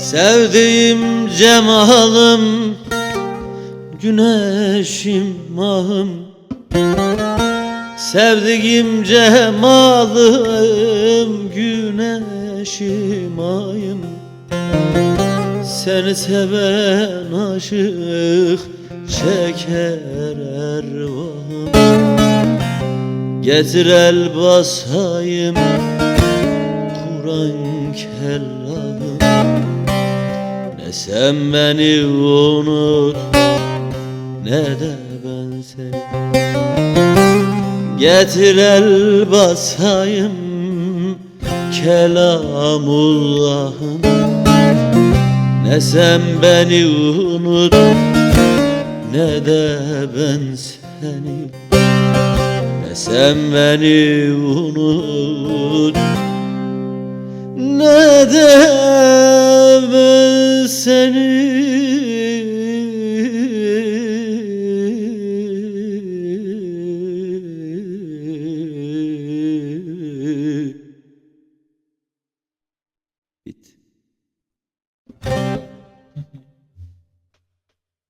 Sevdiğim cemalım Güneşim mahım. Sevdiğim cemalım Güneşim ayım. Seni seven aşık Çeker ervahım. Getir el basayım Kur'an kellamım ne sen beni unut. Ne de ben seni. Getir el basayım kelamullahım. Ne sen beni unut ne de ben seni. Ne sen beni unut ne de ben seni Bit.